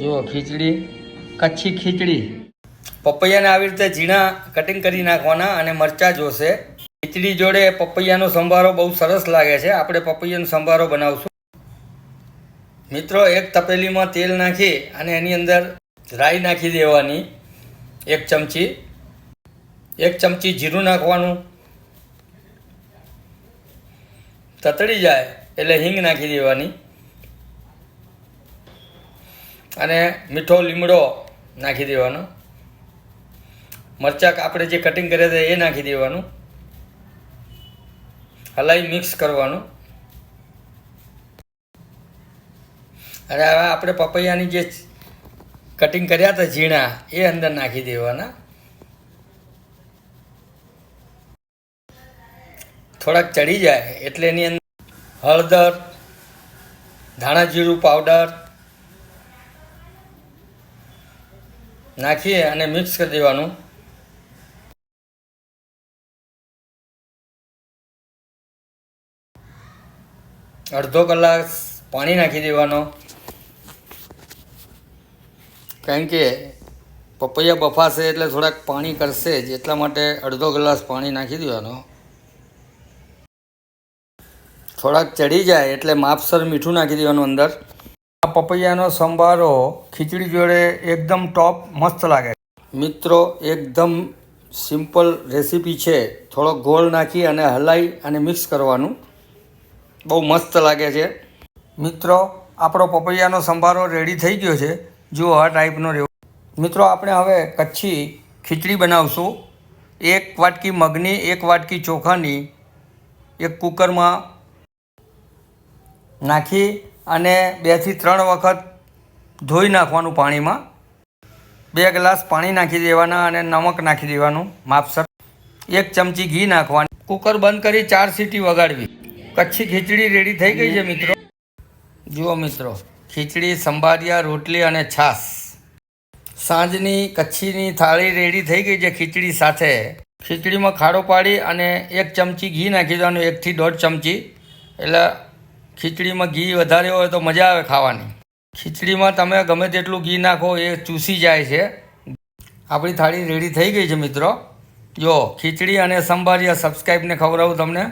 જુઓ, ખીચડી, કચ્છી ખીચડી. પપૈયાને આવી રીતે ઝીણા કટિંગ કરી નાખવાના અને મરચાં જોશે. ખીચડી જોડે પપૈયાનો સંભારો બહુ સરસ લાગે છે. આપણે પપૈયાનો સંભારો બનાવશું. મિત્રો, એક તપેલીમાં તેલ નાખી અને એની અંદર રાઈ નાખી દેવાની. એક ચમચી. એક ચમચી જીરું નાખવાનું. તતડી જાય એટલે હિંગ નાખી દેવાની. અને મીઠો લીમડો નાખી દેવાનો. મરચાં આપણે જે કટિંગ કર્યા હતા એ નાખી દેવાનું. હલાઈ મિક્સ કરવાનું. અને હવે આપણે પપૈયાની જે કટિંગ કર્યા હતા ઝીણા, એ અંદર નાખી દેવાના. થોડાક ચડી જાય એટલે એની અંદર હળદર, ધાણા જીરું પાવડર નાખીએ અને મિક્સ કરી દેવાનું. અડધો કલાક પાણી નાખી દેવાનો. કારણ કે પપૈયા બફાશે એટલે થોડાક પાણી કરશે જ એટલા માટે અડધો ગ્લાસ પાણી નાખી દેવાનો. થોડાક ચડી જાય એટલે માપસર મીઠું નાખી દેવાનું અંદર. પપૈયાનો સંભારો ખીચડી જોડે એકદમ ટોપ મસ્ત લાગે મિત્રો એકદમ સિમ્પલ રેસીપી છે. થોડો ગોળ નાખી અને હલાઈ અને મિક્સ કરવાનું. બહુ મસ્ત લાગે છે. મિત્રો આપણો પપૈયાનો સંભારો રેડી થઈ ગયો છે. જુઓ આ ટાઈપનો રહેવો મિત્રો આપણે હવે કચ્છી ખીચડી બનાવશું. એક વાટકી મગની એક વાટકી ચોખાની એક કુકરમાં નાખી અને બેથી ત્રણ વખત ધોઈ નાખવાનું પાણીમાં. બે ગ્લાસ પાણી નાખી દેવાના અને નમક નાખી દેવાનું, માપસર. એક ચમચી ઘી નાખવાની. કુકર બંધ કરી ચાર સીટી વગાડવી. કચ્છી ખીચડી રેડી થઈ ગઈ છે, મિત્રો. જુઓ, મિત્રો. ખીચડી, સંભારિયા, રોટલી અને છાશ. સાંજની કચ્છીની થાળી રેડી થઈ ગઈ છે ખીચડી સાથે. ખીચડીમાં ખાડો પાડી અને એક ચમચી ઘી નાખી દેવાનું, એકથી દોઢ ચમચી. એટલે ખીચડીમાં ઘી વધારે હોય તો મજા આવે ખાવાની. ખીચડીમાં તમે ગમે તેટલું ઘી નાખો એ ચૂસી જાય છે. આપણી થાળી રેડી થઈ ગઈ છે મિત્રો. જો ખીચડી અને સંભારિયા સબસ્ક્રાઈબને ખવડાવું તમને.